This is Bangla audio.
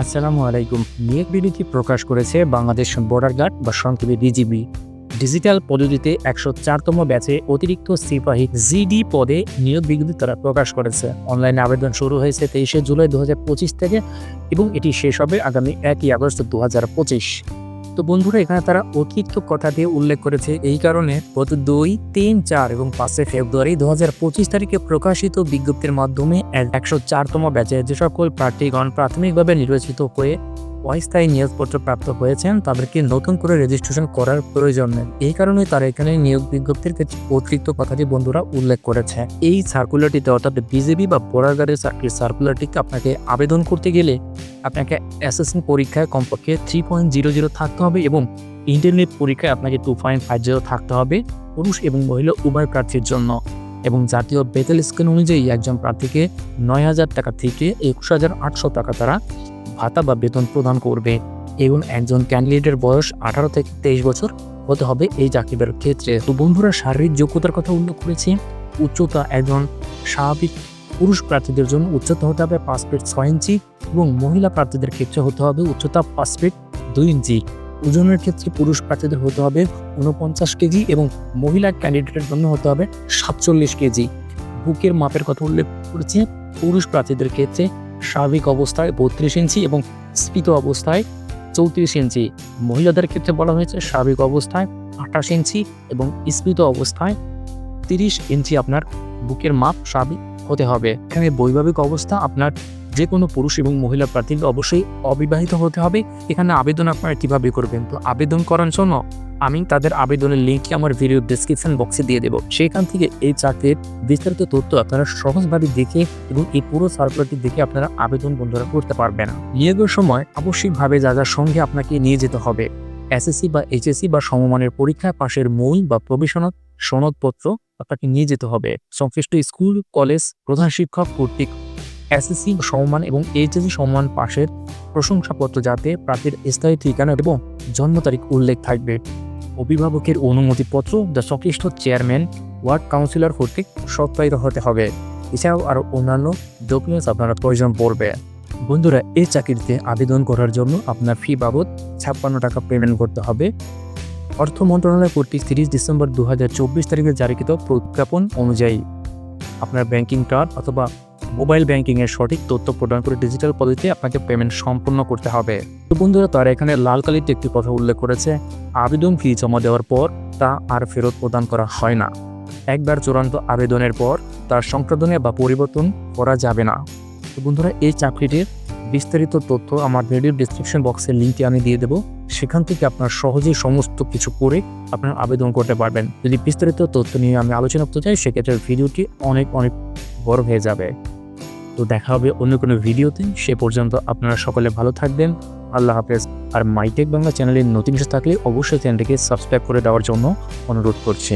আসসালামু আলাইকুম। নিয়োগ বিবৃতি প্রকাশ করেছে বাংলাদেশ বর্ডার গার্ড বা সংক্ষেপে ডিজিবি ডিজিটাল পদ্ধতিতে একশো চারতম ব্যাচে অতিরিক্ত সিপাহী জিডি পদে নিয়োগ বিজ্ঞপ্তি তারা প্রকাশ করেছে। অনলাইনে আবেদন শুরু হয়েছে তেইশে জুলাই দু হাজার পঁচিশ থেকে এবং এটি শেষ হবে আগামী একই আগস্ট দু হাজার পঁচিশ। তো বন্ধুরা, এখানে তারা অতিরিক্ত কথা দিয়ে উল্লেখ করেছে এই কারণে গত দুই, তিন, চার এবং পাঁচে ফেব্রুয়ারি দু হাজার পঁচিশ তারিখে প্রকাশিত বিজ্ঞপ্তির মাধ্যমে একশো চারতম ব্যাচে যে সকল প্রার্থীগণ প্রাথমিকভাবে নির্বাচিত হয়ে অস্থায়ী নিয়োগপত্র প্রাপ্ত হয়েছেন, তাদেরকে নতুন করে রেজিস্ট্রেশন করার প্রয়োজন নেই। এই কারণে তারা এখানে নিয়োগ বিজ্ঞপ্তির ক্ষেত্রে অতিরিক্ত কথাটি বন্ধুরা উল্লেখ করেছে। এই সার্কুলারটিতে অর্থাৎ বিজেপি বা বোরাগারের চাকরির সার্কুলারটিকে আপনাকে আবেদন করতে গেলে আপনাকে এসএসসি পরীক্ষায় কমপক্ষে থ্রি পয়েন্ট জিরো জিরো থাকতে হবে এবং ইন্টারনেট পরীক্ষায় আপনাকে টু পয়েন্ট ফাইভ জিরো থাকতে হবে পুরুষ এবং মহিলা উভয় প্রার্থীর জন্য। এবং জাতীয় বেতন স্কেল অনুযায়ী একজন প্রার্থীকে নয় হাজার টাকা থেকে একুশ হাজার আটশো টাকা তারা ভাতা বা বেতন প্রদান করবে। এবং একজন ক্যান্ডিডেটের বয়স আঠারো থেকে তেইশ বছর হতে হবে এই চাকরির ক্ষেত্রে। তো বন্ধুরা, শারীরিক যোগ্যতার কথা উল্লেখ করেছি। উচ্চতা একজন স্বাভাবিক পুরুষ প্রার্থীদের জন্য উচ্চতা হতে হবে পাঁচ ফিট ছয় ইঞ্চি এবং মহিলা প্রার্থীদের ক্ষেত্রে হতে হবে উচ্চতা পাঁচ ফিট দুই ইঞ্চি। ওজনের ক্ষেত্রে পুরুষ প্রার্থীদের হতে হবে উনপঞ্চাশ কেজি এবং মহিলা ক্যান্ডিডেটের জন্য হতে হবে সাতচল্লিশ কেজি। বুকের মাপের কথা উল্লেখ করেছি। পুরুষ প্রার্থীদের ক্ষেত্রে স্বাভাবিক অবস্থায় বত্রিশ ইঞ্চি এবং স্ফীত অবস্থায় চৌত্রিশ ইঞ্চি। মহিলাদের ক্ষেত্রে বলা হয়েছে স্বাভাবিক অবস্থায় আঠাশ ইঞ্চি এবং স্ফীত অবস্থায় তিরিশ ইঞ্চি। আপনার বুকের মাপ স্বাভাবিক হতে হবে। এখানে বৈভাবিক অবস্থা আপনার যে কোনো পুরুষ এবং মহিলা প্রার্থী অবশ্যই অবিবাহিত হতে হবে। এখানে আবেদন আপনারা কীভাবে করবেন? তো আবেদন করার জন্য আমি তাদের আবেদনের লিঙ্কটি আমার ভিডিও ডিসক্রিপশন বক্সে দিয়ে দেবো। সেখান থেকে এই চাকরির বিস্তারিত তথ্য আপনারা সহজভাবে দেখে এবং এই পুরো সার্কুলারটি দেখে আপনারা আবেদন বন্ধুরা করতে পারবেন। নিয়োগের সময় আবশ্যিকভাবে যা যা সঙ্গে আপনাকে নিয়ে যেতে হবে। এসএসসি বা এইচএসসি বা সমমানের পরীক্ষা পাশের মূল বা প্রবেশনত সনদপত্র আপনাকে নিয়ে যেতে হবে। সংশ্লিষ্ট স্কুল, কলেজ, প্রধান শিক্ষক কর্তৃক এসএসসি সম্মান এবং এইচএসসি সম্মান পাশের প্রশংসাপত্র যাতে প্রার্থীর স্থায়ী ঠিকানা এবং জন্ম তারিখ উল্লেখ থাকবে। অভিভাবকের অনুমতিপত্র যা সংশ্লিষ্ট চেয়ারম্যান, ওয়ার্ড কাউন্সিলর কর্তৃক সত্যায়িত হতে হবে। এছাড়াও আরও অন্যান্য ডকুমেন্টস আপনারা প্রয়োজন পড়বে। বন্ধুরা, এই চাকরিতে আবেদন করার জন্য আপনার ফি বাবদ ছাপ্পান্ন টাকা পেমেন্ট করতে হবে। অর্থ মন্ত্রণালয় কর্তৃক তিরিশ ডিসেম্বর দু হাজার চব্বিশ তারিখে জারিকৃত প্রজ্ঞাপন অনুযায়ী আপনার ব্যাংকিং কার্ড অথবা মোবাইল ব্যাংকিংয়ের সঠিক তথ্য প্রদান করে ডিজিটাল পদ্ধতিতে আপনাকে পেমেন্ট সম্পন্ন করতে হবে। তো বন্ধুরা, তারা এখানে লাল কালিতে একটি কথা উল্লেখ করেছে, আবেদন ফি জমা দেওয়ার পর তা আর ফেরত প্রদান করা হয় না। একবার চূড়ান্ত আবেদনের পর তার সংশোধনে বা পরিবর্তন করা যাবে না। তো বন্ধুরা, এই চাকরিটির বিস্তারিত তথ্য আমার ভিডিও ডিসক্রিপশন বক্সের লিঙ্কটি আমি দিয়ে দেবো। সেখান থেকে আপনার সহজেই সমস্ত কিছু করে আপনার আবেদন করতে পারবেন। যদি বিস্তারিত তথ্য নিয়ে আমি আলোচনা করতে চাই, সেক্ষেত্রে ভিডিওটি অনেক অনেক বড় হয়ে যাবে। তো দেখা হবে অন্য কোনো ভিডিওতে। সে পর্যন্ত আপনারা সকলে ভালো থাকবেন। আল্লাহ হাফেজ। আর মাইটেক বাংলা চ্যানেলে নতুন থাকলে অবশ্যই চ্যানেলটিকে সাবস্ক্রাইব করে দেওয়ার জন্য অনুরোধ করছি।